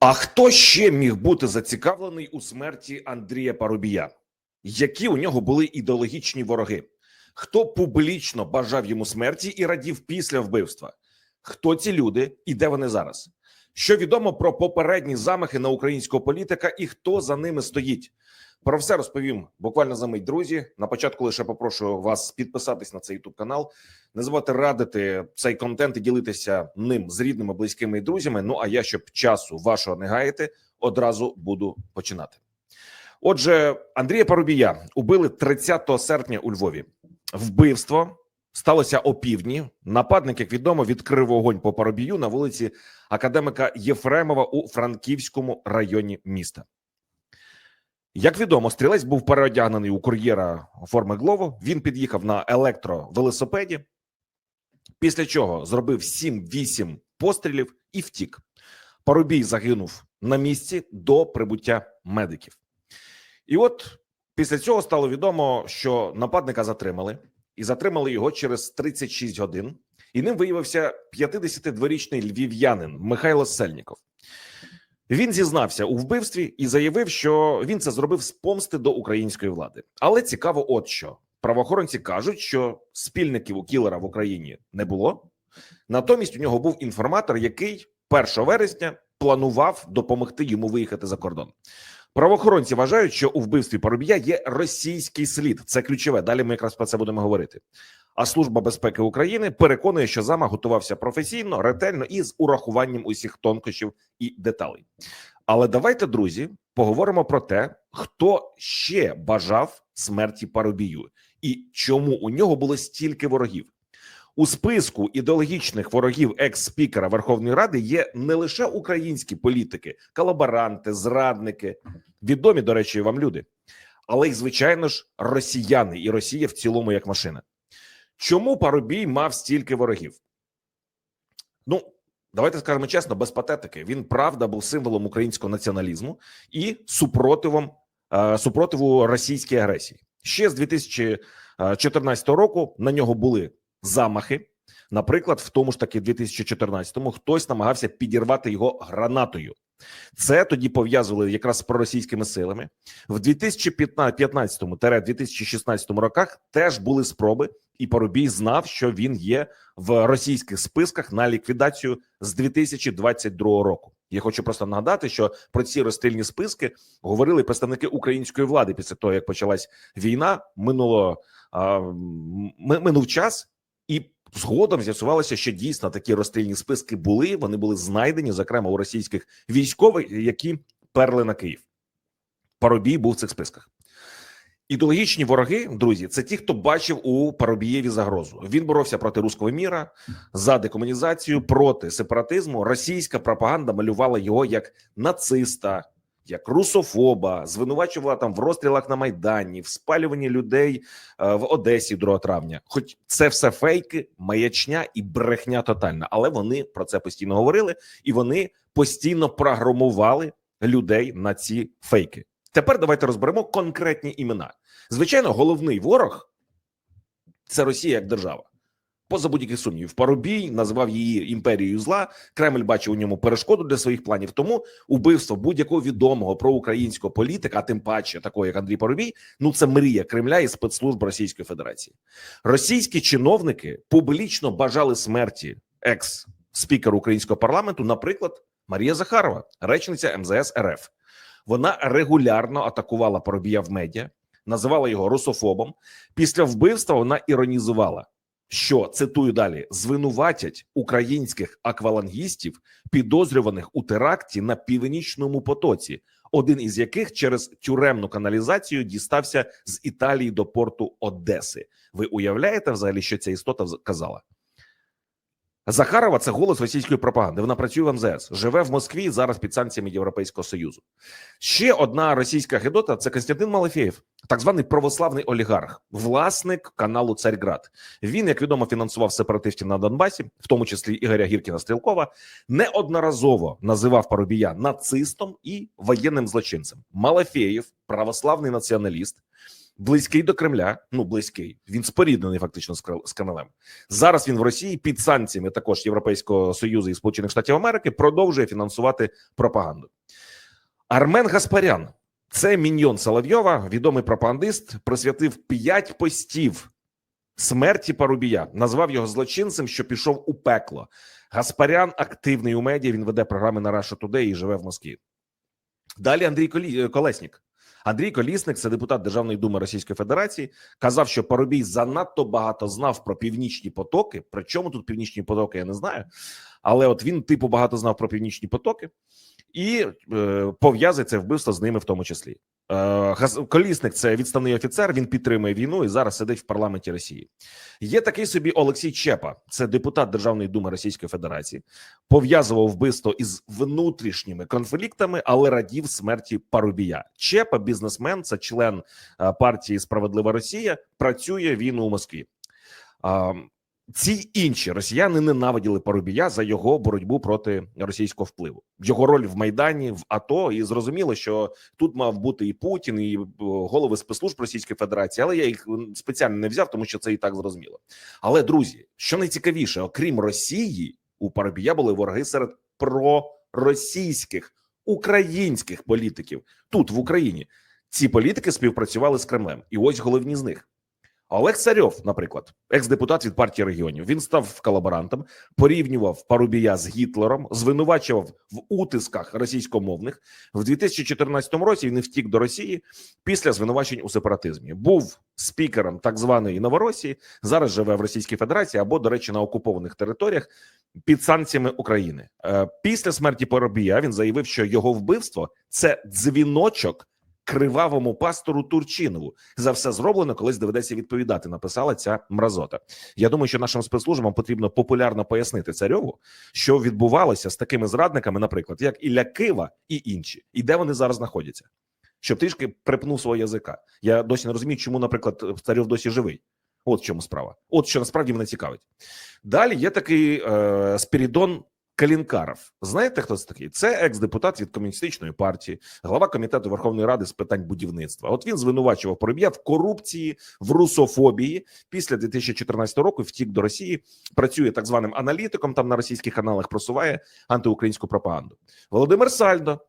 А хто ще міг бути зацікавлений у смерті Андрія Парубія? Які у нього були ідеологічні вороги? Хто публічно бажав йому смерті і радів після вбивства? Хто ці люди і де вони зараз? Що відомо про попередні замахи на українського політика і хто за ними стоїть? Про все розповім буквально за мить, друзі. На початку лише попрошу вас підписатись на цей youtube канал. Не забувайте радити цей контент і ділитися ним з рідними, близькими і друзями. Ну а я, щоб часу вашого не гаяти, одразу буду починати. Отже, Андрія Парубія убили 30 серпня у Львові. Вбивство сталося опівдні. Нападник, як відомо, відкрив вогонь по Парубію на вулиці академика Єфремова у Франківському районі міста. Як відомо, стрілець був переодягнений у кур'єра форми Глово. Він під'їхав на електровелосипеді, після чого зробив 7-8 пострілів і втік. Парубій загинув на місці до прибуття медиків. І от після цього стало відомо, що нападника затримали, і затримали його через 36 годин. І ним виявився 52-річний львів'янин Михайло Сельніков. Він зізнався у вбивстві і заявив, що він це зробив з помсти до української влади. Але цікаво, от що правоохоронці кажуть, що спільників у кілера в Україні не було. Натомість у нього був інформатор, який 1 вересня планував допомогти йому виїхати за кордон. Правоохоронці вважають, що у вбивстві Парубія є російський слід. Це ключове. Далі ми якраз про це будемо говорити. А служба безпеки України переконує, що замах готувався професійно, ретельно і з урахуванням усіх тонкощів і деталей. Але давайте, друзі, поговоримо про те, хто ще бажав смерті Парубію і чому у нього було стільки ворогів. У списку ідеологічних ворогів екс-спікера Верховної Ради є не лише українські політики, колаборанти, зрадники, відомі, до речі, вам люди, але й, звичайно ж, росіяни і Росія в цілому як машина. Чому Парубій мав стільки ворогів? Ну, давайте скажемо чесно, без патетики. Він правда був символом українського націоналізму і супротивом е, супротиву російській агресії. Ще з 2014 року на нього були замахи. Наприклад, в тому ж таки 2014-му хтось намагався підірвати його гранатою. Це тоді пов'язували якраз з проросійськими силами. В 2015-2016 роках теж були спроби, і Парубій знав, що він є в російських списках на ліквідацію з 2022 року. Я хочу просто нагадати, що про ці розстрільні списки говорили представники української влади після того, як почалась війна. Минуло а, минув час, і згодом з'ясувалося, що дійсно такі розстрільні списки були. Вони були знайдені, зокрема у російських військових, які перли на Київ. Парубій був в цих списках. Ідеологічні вороги, друзі, це ті, хто бачив у Парубієві загрозу. Він боровся проти руського міра за декомунізацію, проти сепаратизму. Російська пропаганда малювала його як нациста, як русофоба, звинувачувала там в розстрілах на майдані, в спалюванні людей е, в Одесі 2 травня. Хоч це все фейки, маячня і брехня тотальна, але вони про це постійно говорили, і вони постійно програмували людей на ці фейки. Тепер давайте розберемо конкретні імена. Звичайно, головний ворог це Росія як держава. Поза будь-яких сумнівів, Парубій називав її імперією зла. Кремль бачив у ньому перешкоду для своїх планів. Тому убивство будь-якого відомого проукраїнського політика, а тим паче такого як Андрій Парубій, ну це мрія Кремля і спецслужб Російської Федерації. Російські чиновники публічно бажали смерті екс спікера українського парламенту, наприклад, Марія Захарова, речниця МЗС РФ. Вона регулярно атакувала Парубія в медіа, називала його русофобом. Після вбивства вона іронізувала, що цитую далі: звинуватять українських аквалангістів, підозрюваних у теракті на північному потоці, один із яких через тюремну каналізацію дістався з Італії до порту Одеси. Ви уявляєте взагалі, що ця істота казала? Захарова це голос російської пропаганди. Вона працює в МЗС, живе в Москві зараз під санкціями Європейського союзу. Ще одна російська гедота це Константин Малафєєв, так званий православний олігарх, власник каналу Царьград. Він, як відомо, фінансував сепаратистів на Донбасі, в тому числі Ігоря Гіркіна Стрілкова, неодноразово називав Парубія нацистом і воєнним злочинцем. Малафєєв, православний націоналіст. Близький до Кремля. Ну близький. Він споріднений фактично з Кр- з Кремлем. Зараз він в Росії під санкціями також Європейського союзу і Сполучених Штатів Америки продовжує фінансувати пропаганду. Армен Гаспарян, це міньйон Соловйова, відомий пропагандист, присвятив п'ять постів смерті Парубія, назвав його злочинцем, що пішов у пекло. Гаспарян активний у медіа. Він веде програми на Russia Today і живе в Москві. Далі Андрій Колеснік. Андрій Колісник, це депутат Державної думи Російської Федерації, казав, що Парубій занадто багато знав про північні потоки. При чому тут північні потоки, я не знаю. Але от він, типу, багато знав про північні потоки і е, пов'язує це вбивство з ними, в тому числі. Е, Колісник це відставний офіцер. Він підтримує війну і зараз сидить в парламенті Росії. Є такий собі Олексій Чепа, це депутат Державної думи Російської Федерації, пов'язував вбивство із внутрішніми конфліктами, але радів смерті Парубія. Чепа, бізнесмен, це член е, партії Справедлива Росія. Працює він у Москві. А, ці інші росіяни ненавиділи Парубія за його боротьбу проти російського впливу, його роль в майдані в АТО. І зрозуміло, що тут мав бути і Путін, і е, голови спецслужб Російської Федерації, але я їх спеціально не взяв, тому що це і так зрозуміло. Але друзі, що найцікавіше, окрім Росії, у Парубія були вороги серед проросійських українських політиків тут в Україні. Ці політики співпрацювали з Кремлем, і ось головні з них. Олег Царьов, наприклад, екс-депутат від партії регіонів, він став колаборантом, порівнював Парубія з Гітлером, звинувачував в утисках російськомовних. В 2014 році він втік до Росії після звинувачень у сепаратизмі. Був спікером так званої Новоросії. Зараз живе в Російській Федерації або, до речі, на окупованих територіях під санкціями України. Е, Після смерті Парубія він заявив, що його вбивство це дзвіночок кривавому пастору Турчинову. За все зроблено, колись доведеться відповідати. Написала ця мразота. Я думаю, що нашим спецслужбам потрібно популярно пояснити царьову, що відбувалося з такими зрадниками, наприклад, як Ілля Кива і інші, і де вони зараз знаходяться. Щоб трішки припнув свого язика. Я досі не розумію, чому, наприклад, царьов досі живий. От в чому справа. От що насправді мене цікавить. Далі є такий е, Спірідон Калінкаров. Знаєте, хто це такий? Це екс-депутат від комуністичної партії, глава комітету Верховної Ради з питань будівництва. От він звинувачував Поробія в корупції, в русофобії. Після 2014 року втік до Росії, працює так званим аналітиком. Там на російських каналах просуває антиукраїнську пропаганду. Володимир Сальдо.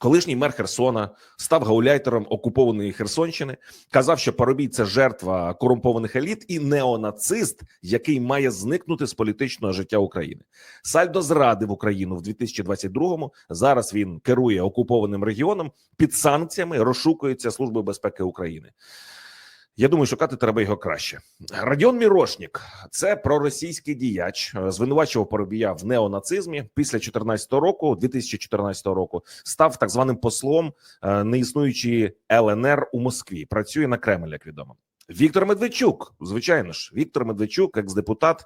Колишній мер Херсона став гауляйтером окупованої Херсонщини. Казав, що Парубій це жертва корумпованих еліт і неонацист, який має зникнути з політичного життя України. Сальдо зрадив Україну в 2022-му. Зараз він керує окупованим регіоном під санкціями. Розшукується Служби безпеки України. Я думаю, шукати треба його краще. Радіон Мірошнік це проросійський діяч, звинувачував Поробія в неонацизмі. Після 14 року, 2014 року, став так званим послом е, неіснуючої ЛНР у Москві. Працює на Кремль, як відомо. Віктор Медведчук, звичайно ж, Віктор Медведчук, екс-депутат,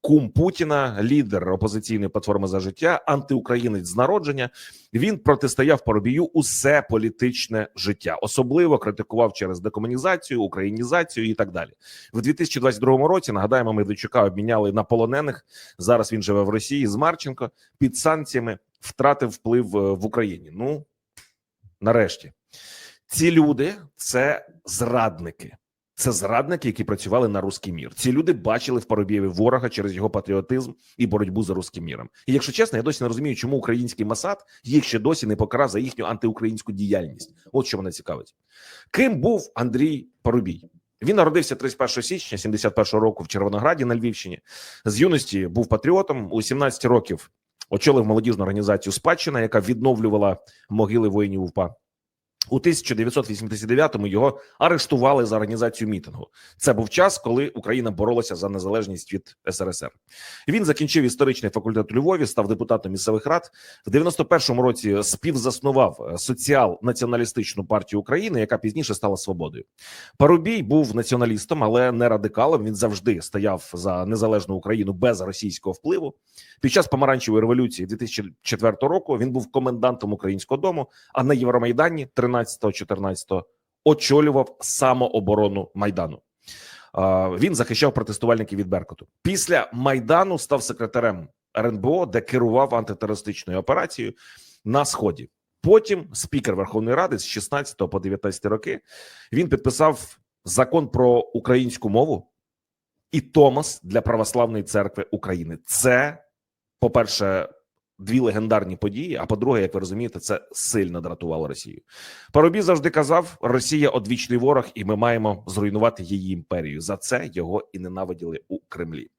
кум Путіна, лідер опозиційної платформи за життя, антиукраїнець з народження. Він протистояв Поробію усе політичне життя, особливо критикував через декомунізацію, українізацію і так далі. В 2022 році нагадаємо, Медведчука обміняли на полонених. Зараз він живе в Росії з Марченко під санкціями, втратив вплив е, в Україні. Ну нарешті ці люди це зрадники. Це зрадники, які працювали на руський мір. Ці люди бачили в Парубієві ворога через його патріотизм і боротьбу за руським міром. І якщо чесно, я досі не розумію, чому український Масад їх ще досі не покарав за їхню антиукраїнську діяльність. От що мене цікавить. Ким був Андрій Парубій? Він народився 31 січня 71 року в Червонограді на Львівщині. З юності був патріотом. У 17 років очолив молодіжну організацію Спадщина, яка відновлювала могили воїнів УПА. У 1989-му його арештували за організацію мітингу. Це був час, коли Україна боролася за незалежність від СРСР. Він закінчив історичний факультет у Львові, став депутатом місцевих рад. В 91-му році співзаснував е, соціал-націоналістичну партію України, яка пізніше стала свободою. Парубій був націоналістом, але не радикалом. Він завжди стояв за незалежну Україну без російського впливу. Під час помаранчевої революції 2004 року він був комендантом українського дому. А на Євромайдані 13-14 очолював самооборону майдану. Він захищав протестувальників від Беркуту. Після майдану став секретарем РНБО, де керував антитерористичною операцією на сході. Потім спікер Верховної Ради з 16 по 19 роки він підписав закон про українську мову і Томос для православної церкви України. Це, по-перше, дві легендарні події. А по-друге, як ви розумієте, це сильно дратувало Росію. Парубій завжди казав: Росія одвічний ворог, і ми маємо зруйнувати її імперію. За це його і ненавиділи у Кремлі.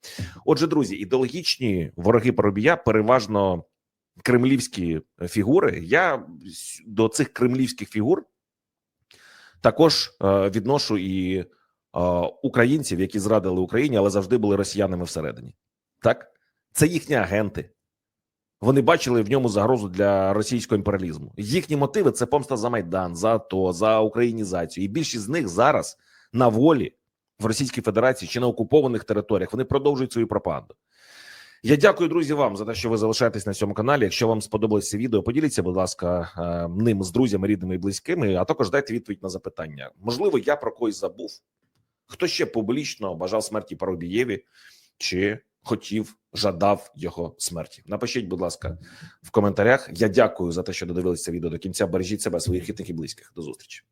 Отже, друзі, ідеологічні вороги Парубія переважно кремлівські фігури. Я до цих кремлівських фігур також е, відношу і е, українців, які зрадили Україні, але завжди були росіянами всередині. Так, це їхні агенти. Вони бачили в ньому загрозу для російського імперіалізму. Їхні мотиви це помста за майдан, за АТО, за українізацію. І більшість з них зараз на волі в Російській Федерації чи на окупованих територіях. Вони продовжують свою пропаганду. Я дякую, друзі, вам за те, що ви залишаєтесь на цьому каналі. Якщо вам сподобалось це відео, поділіться, будь ласка, е, ним з друзями, рідними і близькими. А також дайте відповідь на запитання. Можливо, я про когось забув. Хто ще публічно бажав смерті Парубієві чи хотів, жадав його смерті? Напишіть, будь ласка, в коментарях. Я дякую за те, що додивилися відео до кінця. Бережіть себе, своїх хитних і близьких. До зустрічі.